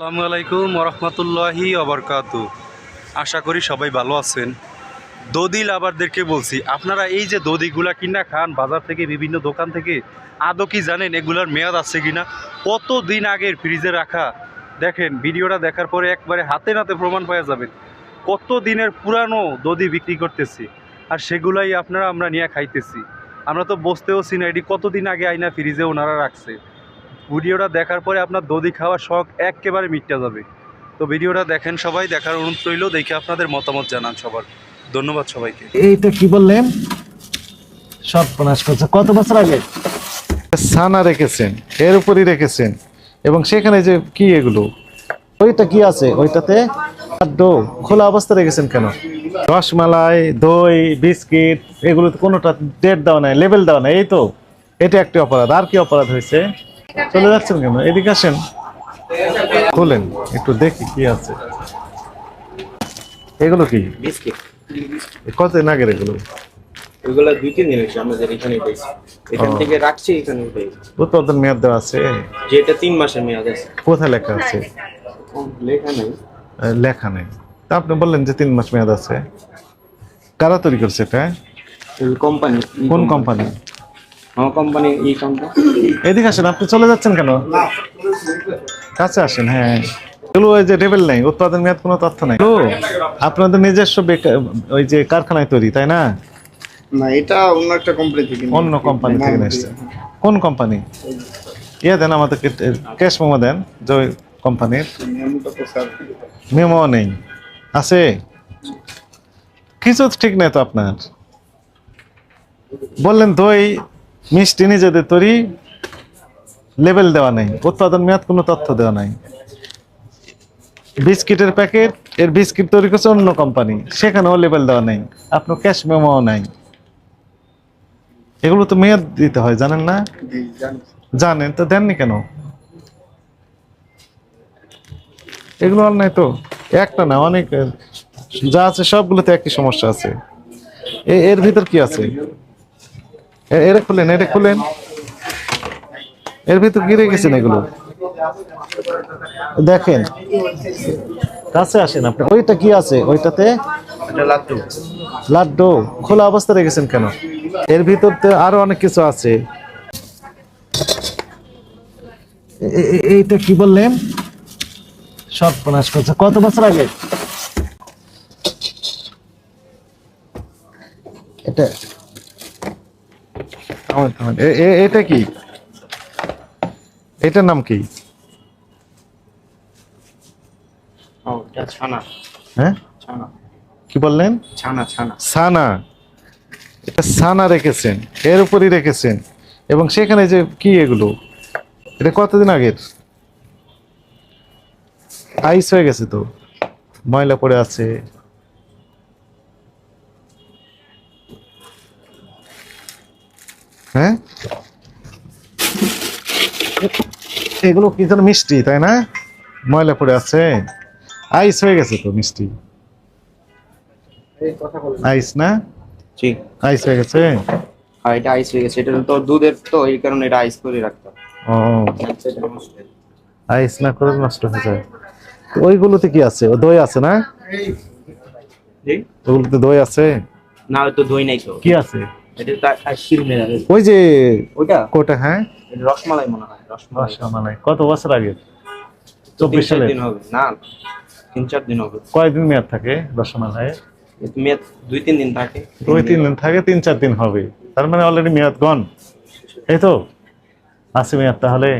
আসসালামু আলাইকুম ওরহমতুল্লাহি অবরকাত আশা করি সবাই ভালো আছেন। দদি লাভারদেরকে বলছি, আপনারা এই যে দদিগুলা কিনা খান, বাজার থেকে বিভিন্ন দোকান থেকে, আদৌ কি জানেন এগুলার মেয়াদ আছে কিনা? কত দিন আগের ফ্রিজে রাখা? দেখেন, ভিডিওটা দেখার পরে একবারে হাতে নাতে প্রমাণ পাওয়া যাবেন কত দিনের পুরানো দদি বিক্রি করতেছি, আর সেগুলাই আপনারা আমরা নিয়ে খাইতেছি। আমরা তো বসতেও চিনি এটি কতদিন আগে আইনা ফ্রিজে ওনারা রাখছে। ভিডিওটা দেখার পরে আপনার দধি খাওয়ার শখ একেবারে মিটতে যাবে। তো ভিডিওটা দেখেন সবাই দেখার অনুরোধ রইল দেখে আপনাদের মতামত জানান সবার। ধন্যবাদ সবাইকে। এইটা কি বললেন? সর্বনাশ করছে। কত বছর আগে? ছানা রেখেছেন এর উপরই রেখেছেন এবং সেখানে যে কি এগুলো? ওইটা কি আছে? ওইটাতে? ডো খোলা অবস্থা রেখেছেন কেন? রসমালাই দই বিস্কিট এগুলো কোনোটা ডেট দেওয়া নাই লেবেল দেওয়া নাই এই তো। এটা একটি অপরাধ। আর কি অপরাধ হয়েছে? চলে যাচ্ছেন কেন? এদিকে আসেন। খোলেন একটু দেখি কি আছে। এগুলো কি? বিস্কিট। কতদিন আগের এগুলো? দুই তিন দিন হয়েছে আমাদের এখানে পেয়েছি এখান থেকে রাখছি এখানে পেয়েছি উৎপাদন মেয়াদ দেওয়া আছে? যেটা তিন মাসের মেয়াদ আছে। কোথায় লেখা আছে? লেখা নেই। লেখা নেই। তা আপনি বললেন যে তিন মাস মেয়াদ আছে। কারা তৈরি করছে এটা? কোম্পানি? কোন কোম্পানি? আমার কোম্পানি এই কোম্পানি এদিকে আসেন আপনি চলে যাচ্ছেন কেন? কাছে আসেন হ্যাঁ। এগুলো ওই যে লেভেল নেই উৎপাদন মেয়াদ কোনো তথ্য নাই। এগুলো আপনাদের নিজস্ব ওই যে কারখানায় তৈরি তাই না? না এটা অন্য একটা কোম্পানি থেকে অন্য কোম্পানি থেকে এসছে কোন কোম্পানি ইয়ে দেন আমাদেরকে ক্যাশ মেমো দেন যে কোম্পানির তো মেমো নেই। আছে? কিছু ঠিক নাই তো আপনার। বললেন দই মিষ্টি নিজেদের তৈরি লেবেল দেওয়া নেই, উৎপাদন মেয়াদ কোনো তথ্য দেওয়া নাই। বিস্কিটের প্যাকেট, এর বিস্কিট তৈরি করছে অন্য কোম্পানি, সেখানেও লেবেল দেওয়া নেই, আপনার ক্যাশ মেমো নাই। এগুলো তো মেয়াদ দিতে হয়, জানেন না? জানেন, তো দেননি কেন? এগুলো নাই তো, একটা না, অনেক, যা আছে সবগুলোতে একই সমস্যা আছে। এর ভিতর কি আছে? এটা খুলেন এটা খুলেন। এর ভিতর কি রেখেছেন এগুলো। দেখেন। কাছে আসেন আপনি। ওইটা কি আছে? ওইটাতে? লাড্ডু। লাড্ডু। খোলা অবস্থা রেখেছেন কেন? এর ভিতর তো আরও অনেক কিছু আছে। এইটা কি বললেন? সর্বনাশ করছে। কত বছর আগে? এটা এটা কি? এটার নাম কি? ছানা। হ্যাঁ? ছানা। কি বললেন? ছানা ছানা। সানা এটা সানা রেখেছেন এর উপরই রেখেছেন। এবং সেখানে যে কি এগুলো? এটা কতদিন আগের? আইস হয়ে গেছে তো। ময়লা পড়ে আছে। হ্যাঁ? এগুলো কি যেন মিষ্টি তাই না? ময়লা পড়ে আছে। আইস হয়ে গেছে তো মিষ্টি। আইস না? জি। আইস হয়ে গেছে? এটা আইস হয়ে গেছে। এটা তো দুধের তো এই কারণে এটা আইস করে রাখতাম ও। আইস না করে নষ্ট হয়ে যায়। ওইগুলোতে কি আছে? ও দই আছে না? ওগুলোতে দই আছে? না তো দই নাই তো। কি আছে? ওই যে ওইটা? কোটা হ্যাঁ? রসমালাই মনে হয় রসমালাই। কত বছর আগে? তিন চব্বিশ সালে? দিন হবে। না তিন চার দিন হবে। কয়দিন মেয়াদ থাকে রসমালাই? মেয়াদ দুই তিন দিন থাকে। দুই তিন দিন থাকে তিন চার দিন হবে। তার মানে অলরেডি মেয়াদ গন এই তো? আছে মেয়াদ তাহলে।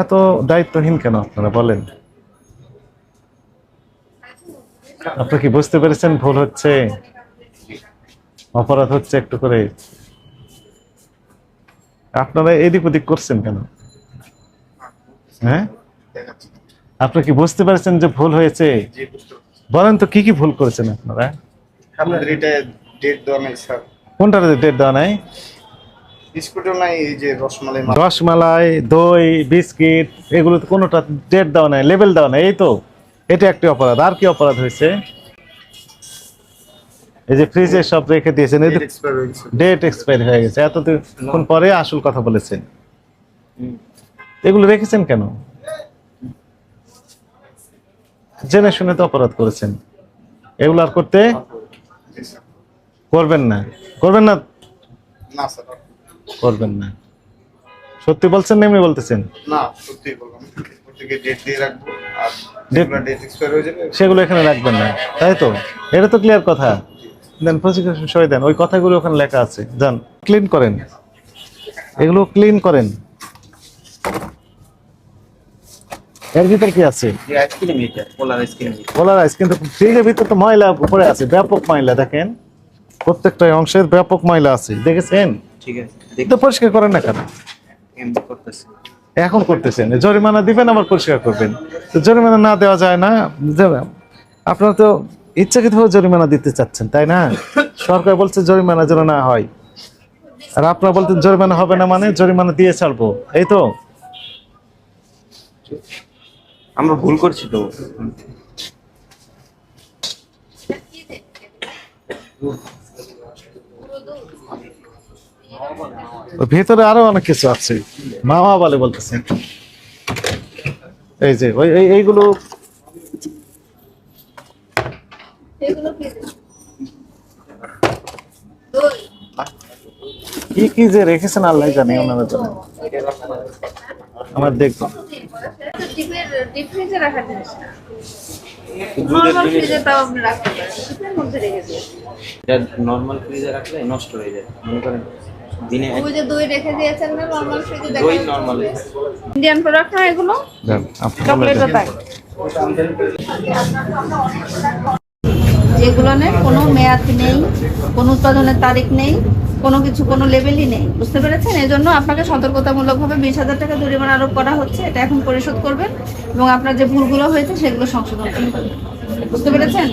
এত দায়িত্বহীন কেন আপনারা বলেন? আপনি কি বুঝতে পেরেছেন ভুল হচ্ছে? অপরাধ হচ্ছে একটু করে। আপনারা এদিক ওদিক করছেন কেন? হ্যাঁ? আপনি কি বুঝতে পারছেন যে ভুল হয়েছে। বলেন তো কি কি ভুল করেছেন আপনারা? আপনাদের এটা ডেট দেওয়া নাই স্যার। কোনটাতে ডেট দেওয়া নাই? রসমালাই রসমালাই দই বিস্কিট এগুলো তো কোনোটা ডেট দেওয়া নাই লেবেল দেওয়া নাই এই তো। এটা একটি অপরাধ। আর কি অপরাধ হয়েছে? এই যে ফ্রিজে সব রেখে দিয়েছেন ডেট এক্সপায়ার হয়ে গেছে। এতক্ষণ পরে আসল কথা বলেছেন। এগুলো রেখেছেন কেন? জেনে শুনে তো অপরাধ করেছেন। এগুলো আর করতে করবেন না। করবেন না? করবেন না। সত্যি বলছেন এমনি বলতেছেন? না সত্যি বললাম। ডেট দিয়ে রাখব। আর সেগুলো এখানে রাখবেন না। তাই তো? এটা তো ক্লিয়ার কথা। দেন প্রসিকিউশন সই দেন। ওই কথাগুলো ওখানে লেখা আছে। যান ক্লিন করেন। এগুলো ক্লিন করেন। এর ভিতর কি আছে? পোলার আইসক্রিম কিন্তু ফ্রিজের ভিতর তো ময়লা উপরে আছে। ব্যাপক ময়লা দেখেন। প্রত্যেকটা অংশের ব্যাপক ময়লা আছে। দেখেছেন? ঠিক আছে। তো পরিষ্কার করেন না কেন? করতেছি। এখন করতেছেন। জরিমানা দিবেন আবার পরিষ্কার করবেন। তো জরিমানা না দেওয়া যায় না। আপনারা তো ইচ্ছাকৃতভাবে জরিমানা দিতে চাচ্ছেন তাই না? সরকার বলছে জরিমানা যেন না হয়। আর আপনারা বলতেন জরিমানা হবে না মানে জরিমানা দিয়ে ছাড়বো। এই তো। আমরা ভুল করছি তো। ওই ভেতরে আরও অনেক কিছু আছে। মামা বলে বলতেছেন এই যে ওই এইগুলো কি? কি কি যে রেখেছেন আল্লাহ জানে ওনারা জানেন আমার দেখব। ডিপের ডিপ ফ্রিজে রাখার জিনিস না। নর্মাল ফ্রিজে তাও আপনি রাখতে পারেন ডিপের মধ্যে রেখে দিয়েছেন এটা নর্মাল ফ্রিজে রাখলে নষ্ট হয়ে যায়। মনে করেন দিনে ওই যে দই রেখে দিয়েছেন না নর্মাল ফ্রিজে দই নর্মাল ইন্ডিয়ান প্রোডাক্ট না এগুলো? চকলেটও। তাই যেগুলোর কোনো মেয়াদ নেই কোনো উৎপাদনের তারিখ নেই কোনো কিছু কোনো লেভেলই নেই। বুঝতে পেরেছেন? এই জন্য আপনাকে সতর্কতামূলকভাবে বিশ হাজার টাকা জরিমানা আরোপ করা হচ্ছে। এটা এখন পরিশোধ করবেন এবং আপনার যে ভুলগুলো হয়েছে সেগুলো সংশোধন করবেন। বুঝতে পেরেছেন?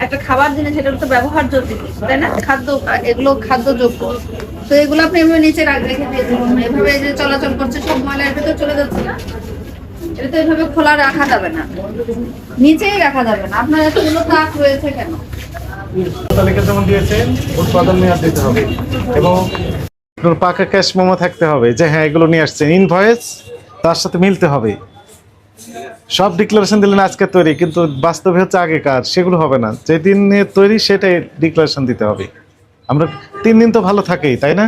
একটা খাবার জিনিস এটা তো ব্যবহার্য জিনিস, তাই না? খাদ্য, এগুলো খাদ্যযোগ্য। তো এগুলো আপনি এভাবে নিচে রাখ- এভাবে যে চলাচল করছে, সব ময়লা এর চলে যাচ্ছে না? এটা তো এভাবে খোলা রাখা যাবে না। নিচেই রাখা যাবে না। আপনার এতগুলো রয়েছে যেমন উৎপাদন মেয়াদ দিতে হবে এবং পাকা ক্যাশ থাকতে হবে যে হ্যাঁ এগুলো নিয়ে আসছেন। ইনভয়েস, তার সাথে মিলতে হবে। সব ডিক্লারেশন দিলেন আজকে তৈরি কিন্তু বাস্তবে হচ্ছে আগেকার সেগুলো হবে না। যেদিন তৈরি সেটাই ডিক্লারেশন দিতে হবে। আমরা তিন দিন তো ভালো থাকেই তাই না?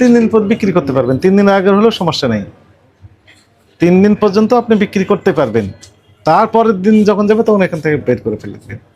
তিন দিন পর বিক্রি করতে পারবেন। তিন দিন আগের হলেও সমস্যা নেই। তিন দিন পর্যন্ত আপনি বিক্রি করতে পারবেন। তারপরের দিন যখন যাবে তখন এখান থেকে বের করে ফেলে ফেলবেন।